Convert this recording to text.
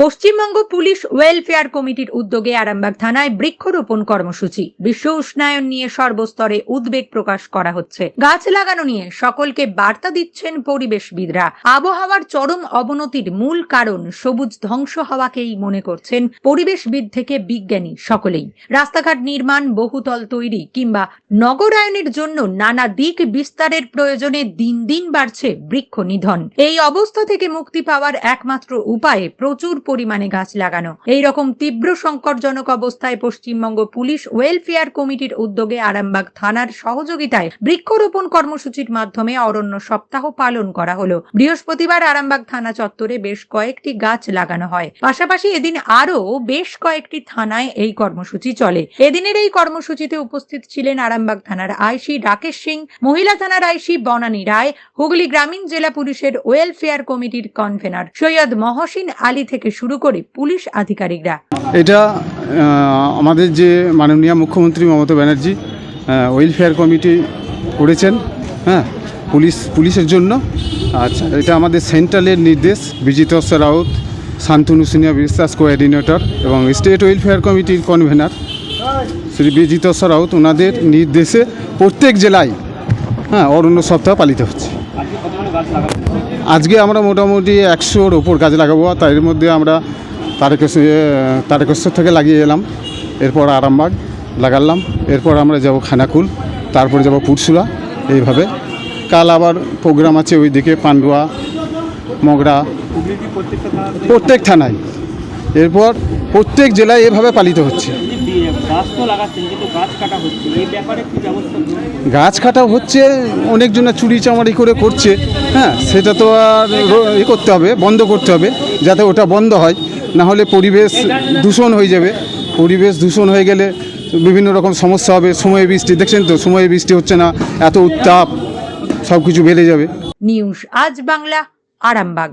Paschimbanga police welfare কমিটির উদ্যোগে আরামবাগ থানায় বৃক্ষরোপণ কর্মসূচি। বিশ্ব উষ্ণায়ন নিয়ে সর্বস্তরে উদ্বেগ প্রকাশ করা হচ্ছে। গাছ লাগানো নিয়ে সকলকে বার্তা দিচ্ছেন পরিবেশবিদরা। আবহাওয়ার চরম অবনতির মূল কারণ সবুজ ধ্বংস হওয়াকেই মনে করছেন পরিবেশবিদ থেকে বিজ্ঞানী সকলেই। রাস্তাঘাট নির্মাণ, বহুতল তৈরি কিংবা নগরায়নের জন্য নানা দিক বিস্তারের প্রয়োজনে দিন দিন বাড়ছে বৃক্ষ নিধন। এই অবস্থা থেকে মুক্তি পাওয়ার একমাত্র উপায়ে প্রচুর পরিমাণে গাছ লাগানো। এই রকম তীব্র সংকটজনক অবস্থায় পশ্চিমবঙ্গ পুলিশ ওয়েলফেয়ার কমিটির উদ্যোগে আরামবাগ থানার সহযোগিতায় বৃক্ষরোপণ কর্মসূচির মাধ্যমে অরণ্য সপ্তাহ পালন করা হলো। বৃহস্পতিবার আরামবাগ থানা চত্বরে বেশ কয়েকটি গাছ লাগানো হয়। পাশাপাশি এদিন আরও বেশ কয়েকটি থানায় এই কর্মসূচি চলে। এদিনের এই কর্মসূচিতে উপস্থিত ছিলেন আরামবাগ থানার আইসি রাকেশ সিং, মহিলা থানার আইসি বনানী রায়, হুগলি গ্রামীণ জেলা পুলিশের ওয়েলফেয়ার কমিটির কনভেনার সৈয়দ মহসিন আলী থেকে শুরু করে পুলিশ আধিকারিকরা। এটা আমাদের যে মাননীয় মুখ্যমন্ত্রী মমতা ব্যানার্জি ওয়েলফেয়ার কমিটি করেছেন হ্যাঁ পুলিশ, পুলিশের জন্য। আচ্ছা এটা আমাদের সেন্ট্রালের নির্দেশ, বিজিত রাউত, শান্তনু সিনিয়র বিশ্বাস কোঅর্ডিনেটর এবং স্টেট ওয়েলফেয়ার কমিটির কনভেনার শ্রী বিজিত রাউত ওনাদের নির্দেশে প্রত্যেক জেলায় হ্যাঁ অরণ্য সপ্তাহ পালিত হচ্ছে। আজকে আমরা মোটামুটি একশোর ওপর গাছ লাগাবো তার মধ্যে আমরা তারকেশ্বর তারকেশ্বর থেকে লাগিয়ে এলাম। এরপর আরামবাগ লাগালাম এরপর আমরা যাব খানাকুল তারপর যাব পুরসুলা এইভাবে। কাল আবার প্রোগ্রাম আছে ওইদিকে পান্ডুয়া মগরা প্রত্যেক থানায়। এরপর প্রত্যেক জেলায় এভাবে পালিত হচ্ছে। গাছ কাটা হচ্ছে এই ব্যাপারে কি ব্যবস্থা গ্রহণ গাছ কাটা হচ্ছে অনেকজনা চুরি চামারি করে করছে হ্যাঁ সেটা তো আর এ করতে হবে, বন্ধ করতে হবে, যাতে ওটা বন্ধ হয়। না হলে পরিবেশ দূষণ হয়ে যাবে। পরিবেশ দূষণ হয়ে গেলে বিভিন্ন রকম সমস্যা হবে, সময়ে বৃষ্টি, দেখছেন তো, সময়ে বৃষ্টি হচ্ছে না, এত উত্তাপ সব কিছু বেড়ে যাবে। নিউজ আজ বাংলা, আরামবাগ।